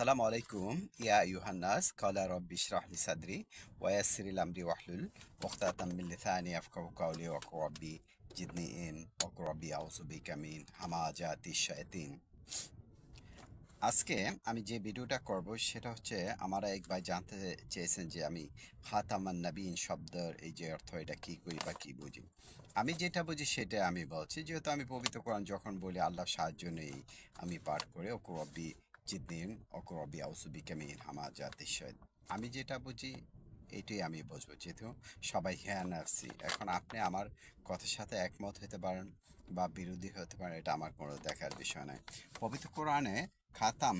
সালামু আলাইকুম ইয়া ইউহান্নাস اشرح لي صدري ويسر لي আমরি واحلل عقدة من لساني আফকাউ قولي ওয়া ربي جدني ইন ওয়া ربي আউযু بك من হামাজাতি الشياطين আজকে আমি যে ভিডিওটা করব সেটা হচ্ছে আমারা একবার জানতে চেয়েছেন যে আমি খাতামান নবীন শব্দের এই যে অর্থ, এটা কী করি বা কী বুঝি। আমি যেটা বুঝি সেটা আমি বলছি, যেহেতু আমি পবিত্র কোরআন যখন বলি, আল্লাহ সাহায্য নেই আমি পাঠ করে ও কবি জিদনিন অকরবি আউসুবিকা মিন হামাজাতি শায়াত আমি যেটা বুঝি, এটাই আমি বুঝব, যেহেতু সবাই হ্যাঁ নাফসি এখন আপনি আমার কথার সাথে একমত হতে পারেন বা বিরোধী হতে পারেন, এটা আমার কোনো দেখার বিষয় নয় পবিত্র কোরআনে খাতাম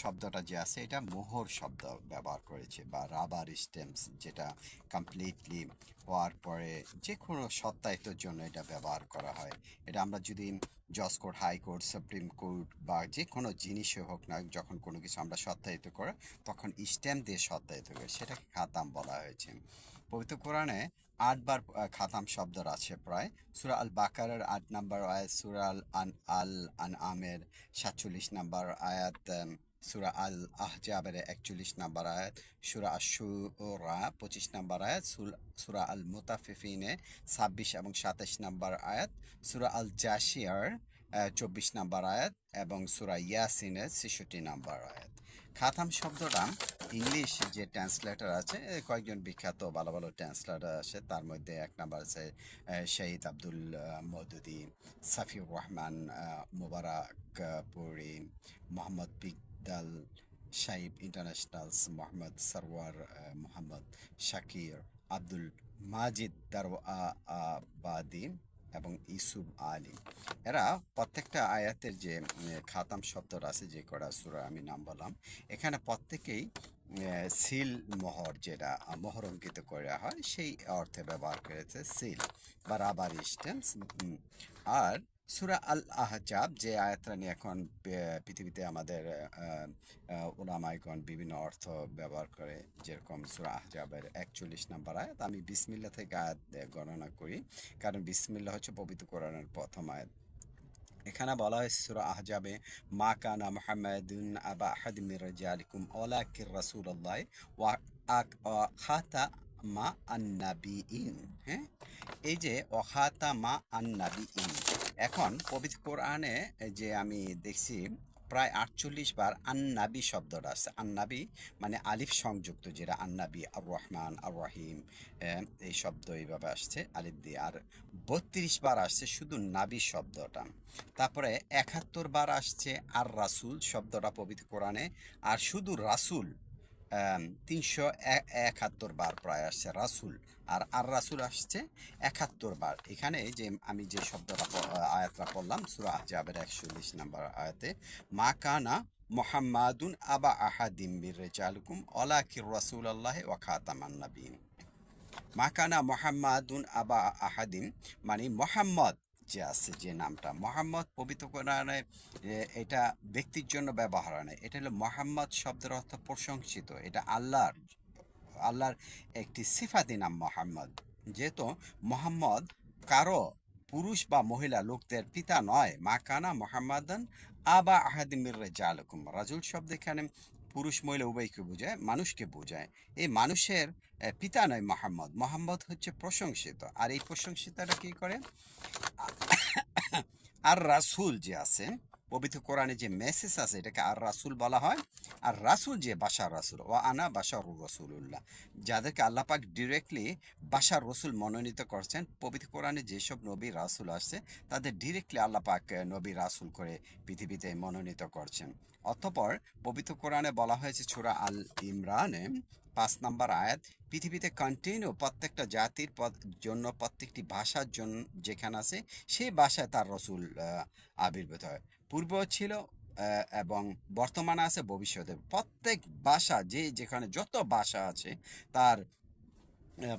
শব্দটা যে আছে, এটা মোহর শব্দ ব্যবহার করেছে বা রাবার স্টেমস, যেটা কমপ্লিটলি হওয়ার পরে যে কোনো সত্যায়িতর জন্য এটা ব্যবহার করা হয়। এটা আমরা যদি জজ কোর্ট হাইকোর্ট সুপ্রিম কোর্ট বা যে কোনো জিনিসে হোক না, যখন কোনো কিছু আমরা সত্যায়িত করে, তখন স্ট্যাম্প দিয়ে সত্যায়িত করি, সেটাকে খাতাম বলা হয়েছে। পবিত্র কোরআনে আটবার খাতাম শব্দ আছে প্রায়। সুরা আল বাকারের আট নাম্বার আয়াত, সুরা আল আন আল আন আমের সাতচল্লিশ নাম্বার আয়াত সুরা আল আহজাবের একচল্লিশ নাম্বার আয়াত সুরা আশুরা পঁচিশ নাম্বার আয়াত সুরা আল মুতাফিফিনে ছাব্বিশ এবং সাতাশ নাম্বার আয়াত সুরা আল জাসিয়ার চব্বিশ নাম্বার আয়াত এবং সুরা ইয়াসিনের ছেষট্টি নাম্বার আয়াত। খাতাম শব্দটা ইংলিশ যে ট্রান্সলেটার আছে কয়েকজন বিখ্যাত ভালো ভালো ট্রান্সলেটার আছে তার মধ্যে এক নাম্বার আছে শহীদ আব্দুল আহ, মওদুদি সাফিউর রহমান আহ, মুবারক আহ, পুরি মোহাম্মদ বিকদাল সাইব ইন্টারন্যাশনালস মোহাম্মদ সরওয়ার মোহাম্মদ শাকির আব্দুল মাজিদ দারবাদি এবং ইসুফ আলী এরা প্রত্যেকটা আয়াতের যে খাতাম শব্দটা আছে যে কটা সুরা আমি নাম বললাম, এখানে প্রত্যেকেই সিল মোহর যেটা মোহর অঙ্কিত করা হয়, সেই অর্থে ব্যবহার করেছে সিল বা রাবার স্টেমস আর সুরা আল আহজাব যে আয়াতটা নিয়ে এখন পৃথিবীতে আমাদের ওলামাইগণ বিভিন্ন অর্থ ব্যবহার করে যেরকম সুরা আহজাবের একচল্লিশ নাম্বার আয়াত, আমি বিসমিল্লা থেকে আয়াত গণনা করি। কারণ বিসমিল্লা হচ্ছে পবিত্র কোরআনের প্রথম আয়াত। এখানে বলা হয়েছে সুরা আহজাবে, মা কানা মুহাম্মাদুন আবা আহাদ মির রাজালিকুম ওয়ালাকির রাসূলুল্লাহ, ওয়া আক খাতা মা আন্নাবি ইন হ্যাঁ? এই যে ওয়াখাতা মা আন্নাবি ইন এখন পবিত্র কোরআনে যে আমি দেখছি, প্রায় আটচল্লিশ বার আন্নাবি শব্দটা আছে। আন্নাবি মানে আলিফ সংযুক্ত, যেটা আন্নাবি আর রহমান আর রহিম এই শব্দ এইভাবে আসছে, আলিফ দিয়ে। আর বত্রিশ বার আসছে শুধু নাবি শব্দটা। তারপরে একাত্তর বার আসছে আর রাসুল শব্দটা পবিত্র কোরআনে। আর শুধু রাসুল তিনশো একাত্তর বার প্রায় আসছে রাসুল। আর আর রাসুল আসছে একাত্তর বার। এখানে যে আমি যে শব্দটা আয়াতটা পড়লাম, সুরা আহজাবের একচল্লিশ নাম্বার আয়াতে, মা কানা মোহাম্মাদুন আবা আহাদিম বির রেজালকুম অলাকির রাসুল আল্লাহ ওয়া খাতামান নবীন মাকানা মোহাম্মাদুন আবা আহাদিম মানে মোহাম্মদ যে আছে যে নামটা। মোহাম্মদ পবিত্র কোরআনে এটা ব্যক্তির জন্য ব্যবহার হয় না। এটা হলো মোহাম্মদ শব্দের অর্থ প্রশংসিত। এটা আল্লাহর আল্লাহর একটি সিফাতি নাম মোহাম্মদ। যেহেতু মোহাম্মদ কারও পুরুষ বা মহিলা লোকদের পিতা নয়। মা কানা মোহাম্মদান আবা আহাদিমির রেজালকুম। রাজুল শব্দ এখানে পুরুষ মহিলা উভয়কে বোঝায়, মানুষকে বোঝায়। এই মানুষের পিতা নয় মোহাম্মদ। মোহাম্মদ হচ্ছে প্রশংসিত। আর এই প্রশংসিতটা কী করে? আর রাসুল যে আছে পবিত্র কোরআনে যে মেসেজ আছে, এটাকে আর রাসুল বলা হয়। আর রাসূল যে বাশার রাসূল ও আনা বাশার রসুল্লাহ যাদেরকে আল্লাহ পাক ডিরেক্টলি বাশার রসুল মনোনীত করছেন, পবিত্র কোরআনে যেসব নবী রাসূল আসছে, তাদের ডিরেক্টলি আল্লাহ পাক নবী রাসুল করে পৃথিবীতে মনোনীত করছেন। অতঃপর পবিত্র কোরআনে বলা হয়েছে ছোরা আল ইমরানে, পাঁচ নাম্বার আয়াত, পৃথিবীতে কন্টিনিউ প্রত্যেকটা জাতির জন্য প্রত্যেকটি ভাষার জন্য যেখানে আছে, সেই ভাষায় তার রসুল আবির্ভূত হয়। পূর্ব ছিল এবং বর্তমানে আছে, ভবিষ্যতে। প্রত্যেক ভাষা যে যেখানে যত ভাষা আছে, তার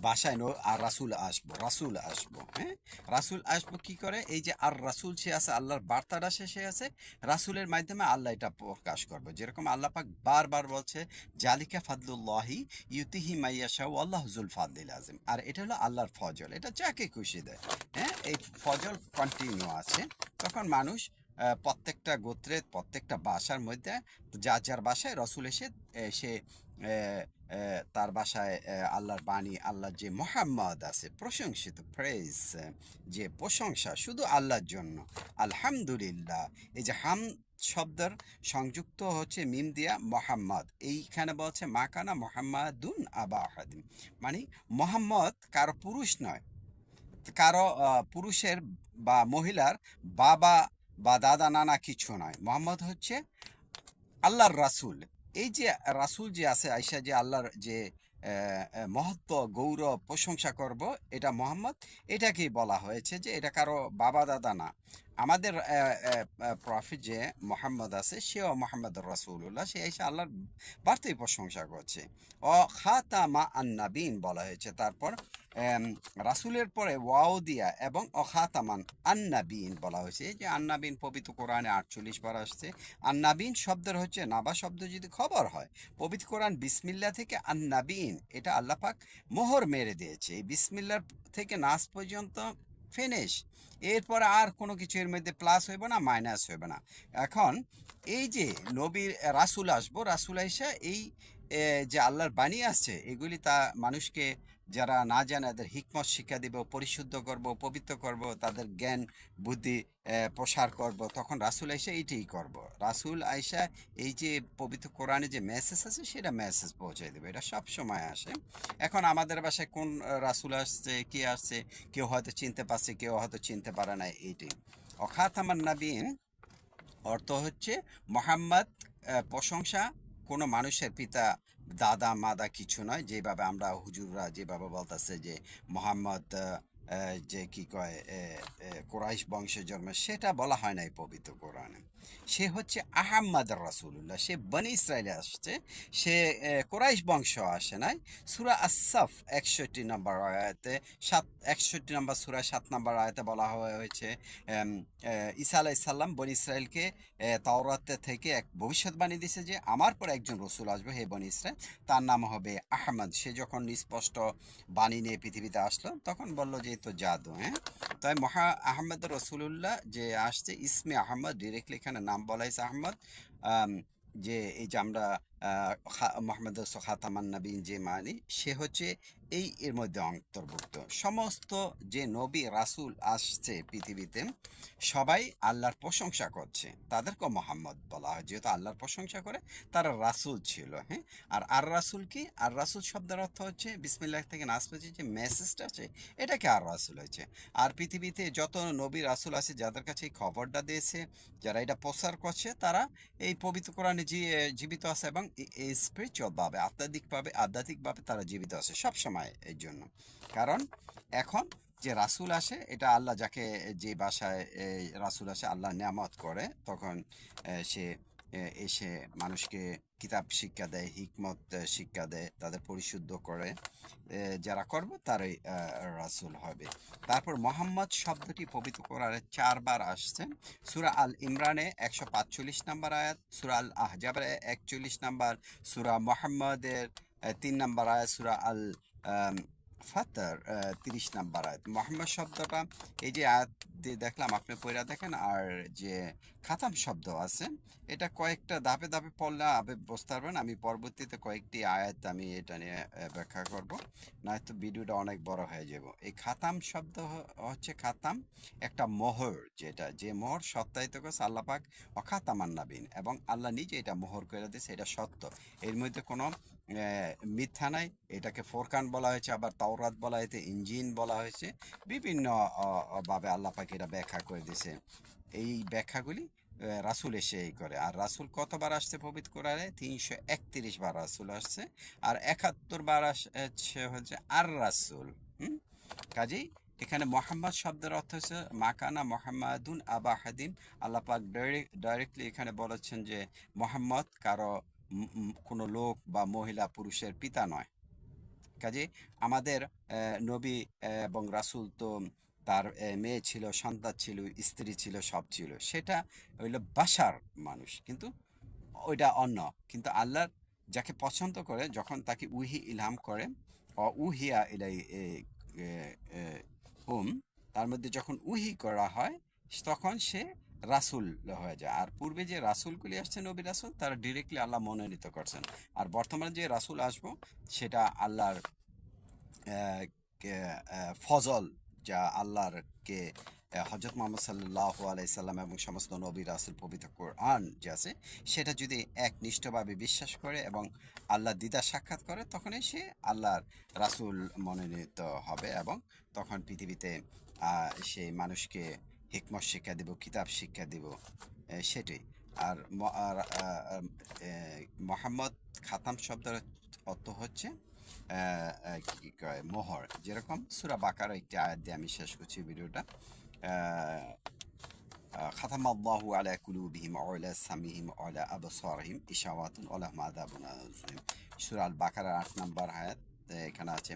বাসায় নো- আর রাসুল আসব রাসুল আসব হ্যাঁ? রাসুল আসব কি করে? এই যে আর রাসুল সে আছে, আল্লাহর বার্তাটা শেষে আছে, রাসুলের মাধ্যমে আল্লাহ এটা প্রকাশ করবে। যেরকম আল্লাহ পাক বারবার বলছে, জালিকা ফাদলুল্লাহি ইউতিহি মাইয়াশা আল্লাহ জুল ফাদলিল আজম আর এটা হলো আল্লাহর ফজল, এটা যাকে খুশি দেয় হ্যাঁ? এই ফজল কন্টিনিউ আছে, তখন মানুষ প্রত্যেকটা গোত্রের প্রত্যেকটা বাসার মধ্যে যার যার বাসায় রসুল এসে সে তার বাসায় আল্লাহর বাণী, আল্লাহর যে মোহাম্মদ আছে, প্রশংসিত প্রেজ যে প্রশংসা শুধু আল্লাহর জন্য। আলহামদুলিল্লাহ। এই যে হাম শব্দের সংযুক্ত হচ্ছে মিম দিয়া মোহাম্মদ। এইখানে বলছে মাকানা মোহাম্মদুন আবা আহাদিম মানে মোহাম্মদ কারও পুরুষ নয়। কারও পুরুষের বা মহিলার বাবা বা দাদা নানা কিছু নয়। মোহাম্মদ হচ্ছে আল্লাহর রাসূল। এই যে রাসূল যে আছে আইসা যে আল্লাহর যে মহত্ব, গৌরব, প্রশংসা করব, এটা মোহাম্মদ, এটাকেই বলা হয়েছে যে এটা কারও বাবা দাদা না। আমাদের প্রফিট যে মোহাম্মদ আছে, সেও মোহাম্মদ রাসূলুল্লাহ, সে এসে আল্লাহর বার্তাই প্রশংসা করছে। অ খাতামা আন্নাবিন বলা হয়েছে। তারপর রাসূলের পরে ওয়াও দিয়া এবং অখাতামান আন্নাবিন বলা হয়েছে। যে আন্নাবিন পবিত্র কোরআনে আটচল্লিশ বার আসছে। আন্নাবিন শব্দের হচ্ছে নাবা শব্দ যদি খবর হয়, পবিত্র কোরআন বিসমিল্লা থেকে আন্নাবিন, এটা আল্লাহ পাক মোহর মেরে দিয়েছে। এই বিসমিল্লার থেকে নাস পর্যন্ত ফিনিশ এরপর আর কোনো কিছু এর মধ্যে প্লাস হইবে না মাইনাস হইবে না। এখন এই যে নবীর রাসূল আসব, রাসূল আইসা এই যে আল্লাহর বাণী আসছে এগুলি তা মানুষকে যারা না জানে, তাদের হিকমত শিক্ষা দিব, পরিশুদ্ধ করব, পবিত্র করব, তাদের জ্ঞান, বুদ্ধি প্রসার করব। তখন রাসূল আইসা এইটাই করব। রাসূল আইসা এই যে পবিত্র কোরআনে যে মেসেজ আছে, সেটা মেসেজ পৌঁছে দেবে। এটা সব সময় আসে। এখন আমাদের বাসায় কোন রাসূল আসছে, কে আসছে, কেউ হয়তো চিনতে পারছে, কেউ হয়তো চিনতে পারে না এইটাই। আমার নাবিন অর্থ হচ্ছে মোহাম্মদ প্রশংসা কোনো মানুষের পিতা দাদা মাদা কিছু নয়। যেভাবে আমরা হুজুররা যেভাবে বলতেছে যে মোহাম্মদ যে কি কয় কোরাইশ বংশে জন্ম সেটা বলা হয় না এই পবিত্র কোরআনে। সে হচ্ছে আহম্মদ রাসূলুল্লাহ, সে বনি ইসরায়েলে আসছে, সে কোরাইশ বংশ আসে নাই। সুরা আসাফ একষট্টি নম্বর আয়াতে, সাত, একষট্টি নম্বর সুরা, সাত নম্বর আয়াতে বলা হয়েছে ঈসা আলাইসাল্লাম বনি ইসরায়েলকে তাওরাতে থেকে এক ভবিষ্যৎবাণী দিছে যে, আমার পর একজন রসুল আসবে, হে বনি ইসরায়েল তার নাম হবে আহমদ সে যখন স্পষ্ট বাণী নিয়ে পৃথিবীতে আসলো, তখন বলল যে এ তো জাদু হ্যাঁ? তাই মহা আহমদ রসুলুল্লাহ যে আসছে, ইসমে আহমদ ডিরেক্টলি এখানে নাম বলা হয়েছে আহমদ যে এই যে আমরা মোহাম্মদ খাতামান নবীন যে মানি, সে হচ্ছে এই এর মধ্যে অন্তর্ভুক্ত। সমস্ত যে নবী, রাসূল আসছে পৃথিবীতে, সবাই আল্লাহর প্রশংসা করছে। তাদেরকে মোহাম্মদ বলা হয়, যেহেতু আল্লাহর প্রশংসা করে, তারা রাসূল ছিল হ্যাঁ? আর আর রাসুল কি? আর রাসূল শব্দের অর্থ হচ্ছে, বিসমিল্লাহ থেকে নাস পর্যন্ত যে মেসেজটা আছে এটাকে আর রাসুল হয়েছে। আর পৃথিবীতে যত নবী, রাসুল আছে, যাদের কাছে এই খবরটা দিয়েছে, যারা এটা প্রচার করছে, তারা এই পবিত্র কোরআনে জীবিত আছে এবং স্পিরিচুয়ালভাবে আধ্যাত্মিকভাবে আধ্যাত্মিকভাবে তারা জীবিত আছে সব সময় এর জন্য। কারণ এখন যে রাসুল আসে, এটা আল্লাহ যাকে যে বাসায় রাসুল আসে, আল্লাহ নামত করে, তখন সে এসে মানুষকে কিতাব শিক্ষা দেয়, হিকমত শিক্ষা দেয়, তাদের পরিশুদ্ধ করে যারা করবে তারাই রাসুল হবে। তারপর মোহাম্মদ শব্দটি পবিত্র কোরআনে চারবার আসছে। সুরা আল ইমরানে একশো পাঁচচল্লিশ নাম্বার আয়াত, সুরা আল আহজাবের একচল্লিশ নাম্বার, সুরা মোহাম্মদের তিন নাম্বার আয়াত, সুরা আল ফাতার তিরিশ নাম্বার আয়াত। মোহাম্মদ শব্দটা এই যে আয়াত দেখলাম, আপনি পয়রা দেখেন, আর যে খাতাম শব্দ আছে, এটা কয়েকটা ধাপে ধাপে পড়লে আপনি বুঝতে পারবেন। আমি পরবর্তীতে কয়েকটি আয়াত আমি এটা নিয়ে ব্যাখ্যা করব, নয়তো ভিডিওটা অনেক বড় হয়ে যাব। এই খাতাম শব্দ হচ্ছে খাতাম, একটা মোহর যেটা, যে মোহর সত্যায়িত করেছে আল্লাহ পাক অখাতামান নাবিন এবং আল্লাহ নিজে এটা মোহর করে দিয়েছে, এটা সত্য। এর মধ্যে কোনো মিথ্যা নাই এটাকে ফোরকান বলা হয়েছে, আবার তাওরাত বলা হয়েছে ইঞ্জিন বলা হয়েছে, বিভিন্ন ভাবে আল্লাহ পাক এটা ব্যাখ্যা করে দিয়েছে। এই ব্যাখ্যাগুলি রাসূল এসে এই করে। আর রাসূল কতবার আসছে পবিত্র কোরআনে? তিনশো একত্রিশ বার রাসূল আসছে, আর একাত্তর বার আসছে হচ্ছে আর রাসূল। হুম? কাজেই এখানে মোহাম্মদ শব্দের অর্থ হচ্ছে মাকানা মোহাম্মদুন আবা আল্লাপাক ডাইরেক্টলি এখানে বলেছেন যে মোহাম্মদ কারও কোনো লোক বা মহিলা পুরুষের পিতা নয়। কাজে আমাদের নবী এবং রাসূল তো তার মেয়ে ছিল, সন্তান ছিল, স্ত্রী ছিল, সব ছিল। সেটা হইল বাসার মানুষ। কিন্তু ওইটা অন্য। কিন্তু আল্লাহ যাকে পছন্দ করে, যখন তাকে উহি ইলহাম করে, অ, উহিয়া ইলাই হুম তার মধ্যে যখন উহি করা হয়, তখন সে রাসূল হয়ে যায়। আর পূর্বে যে রাসূলগুলি আসছে, নবী রাসুল, তারা ডিরেক্টলি আল্লাহ মনোনীত করছেন। আর বর্তমানে যে রাসূল আসব, সেটা আল্লাহর ফজল, যা আল্লাহর কে হজরত মোহাম্মদ সাল্লাহ আলাইসাল্লাম এবং সমস্ত নবী রাসুল পবিত্র কোরআন যে আছে, সেটা যদি একনিষ্ঠভাবে বিশ্বাস করে এবং আল্লাহ দিদা সাক্ষাৎ করে, তখনই সে আল্লাহর রাসুল মনোনীত হবে এবং তখন পৃথিবীতে সেই মানুষকে হিকমত শিক্ষা দিব, কিতাব শিক্ষা দিব সেটাই। আর মোহাম্মদ খাতাম শব্দের অর্থ হচ্ছে কি কয়, মোহর। যেরকম সুরা বাকার একটি আয়াত দিয়ে আমি শেষ করছি ভিডিওটা। খাতাম আল্লাহু আলা কুলুবিহিম ওয়ালা সামিহিম ওয়ালা আবসারহিম, ইশাওয়াতুন ওয়ালা মাদাবুন আযীম। সূরা আল বাকারার আট নম্বর আয়াত এখানে আছে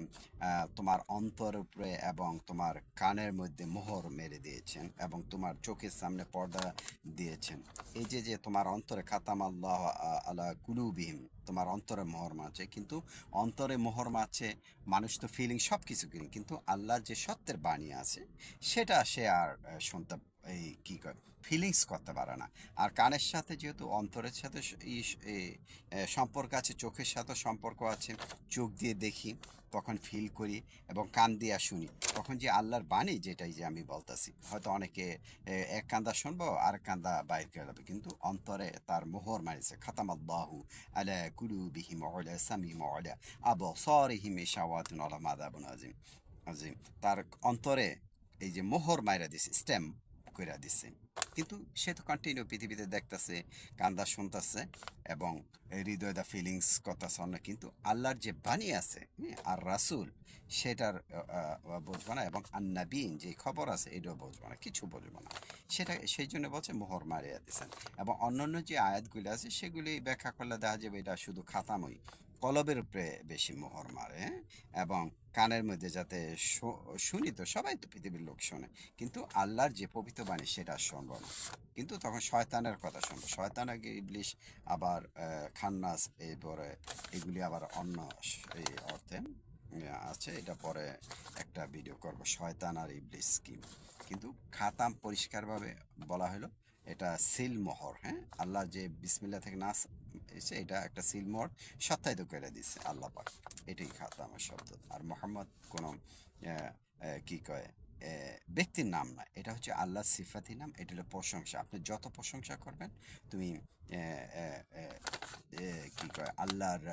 তোমার অন্তর উপরে এবং তোমার কানের মধ্যে মোহর মেরে দিয়েছেন এবং তোমার চোখের সামনে পর্দা দিয়েছেন। এই যে যে তোমার অন্তরে খাতাম আল্লাহ আ- আলা কুলুবিহিম, তোমার অন্তরে মোহর মারছে, কিন্তু অন্তরে মোহর মাছে মানুষ তো ফিলিং সব কিছু কিনে কিন্তু আল্লাহ যে সত্যের বাণী আছে, সেটা সে আর শুনতে এই কি ফিলিংস করতে পারে না। আর কানের সাথে যেহেতু অন্তরের সাথে সম্পর্ক আছে, চোখের সাথে সম্পর্ক আছে, চোখ দিয়ে দেখি, তখন ফিল করি এবং কান দিয়া শুনি। তখন যে আল্লাহর বাণী যেটাই যে আমি বলতেছি, হয়তো অনেকে এক কান্দা শুনব আর কান্দা বাইর করে যাবে কিন্তু অন্তরে তার মোহর মারিছে খাতাম আল্লাহু আলা কুলুবিহিম ওয়ালা সামিহিম ওয়ালা আবসারিহিম ইশাওয়াতুন ওয়ালা মাদাবুন আযীম। আযীম। তার অন্তরে এই যে মোহর মাইরা দিছে স্টেম কইরা দিছে। কিন্তু সে তো কন্টিনিউ পৃথিবীতে দেখতাছে কান্দা শুনতাছে এবং হৃদয় দা ফিলিংস করতেছে অন্য। কিন্তু আল্লাহর যে বাণী আছে হ্যাঁ, আর রাসূল সেটার বুঝব না এবং আন্নাবিন যে খবর আছে এটাও বুঝব না কিছু বুঝব না। সেটা সেই জন্য বলছে মোহর মারিয়া দিছেন। এবং অন্যান্য যে আয়াতগুলি আছে সেগুলি ব্যাখ্যা করলে দেখা যাবে এটা শুধু খাতামই কলবের উপরে বেশি মোহর মারে হ্যাঁ? এবং কানের মধ্যে যাতে শুনি তো, সবাই তো পৃথিবীর লোক শোনে। কিন্তু আল্লাহর যে পবিত্র বাণী, সেটা শুনব না। কিন্তু তখন শয়তানের কথা শুনব। শয়তান আগে ইবলিশ, আবার খান্নাস, এরপরে এগুলি আবার অন্য এই অর্থে আছে। এটা পরে একটা ভিডিও করব, শয়তান আর ইবলিশ কি কিন্তু খাতাম পরিষ্কারভাবে বলা হলো, এটা সিল মোহর হ্যাঁ? আল্লাহ যে বিসমিল্লা থেকে নাস এসে এটা একটা সিল মোহর সত্যায়িত করে দিছে, আল্লাহ এটাই এটাই আমার শব্দ। আর মোহাম্মদ কোনো কি কয়? ব্যক্তির নাম না এটা হচ্ছে আল্লাহ সিফাতি নাম এটা হলো প্রশংসা। আপনি যত প্রশংসা করবেন তুমি কি কয় আল্লাহর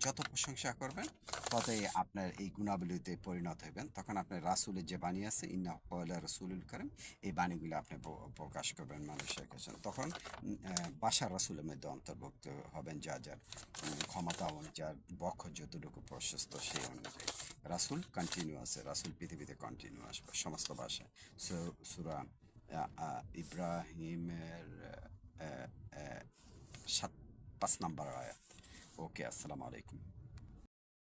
যত প্রশংসা করবেন ততই আপনার এই গুণাবলীতে পরিণত হবেন তখন আপনার রাসুলের যে বাণী আছে ইন্না কয়লা রসুলুল করেন এই বাণীগুলো আপনি প্রকাশ করবেন মানুষের কাছে। তখন আহ, রাসুলের মধ্যে অন্তর্ভুক্ত হবেন যা যার ক্ষমতা অনুযায়ী বক্ষ যতটুকু প্রশস্ত সেই অনুযায়ী। রাসুল কন্টিনিউ আছে রাসুল পৃথিবীতে কন্টিনিউ আসবে সমস্ত ভাষায়। সুরা ইব্রাহিমের সাত, পাঁচ নাম্বার আয়াত। ওকে, আসসালামু আলাইকুম।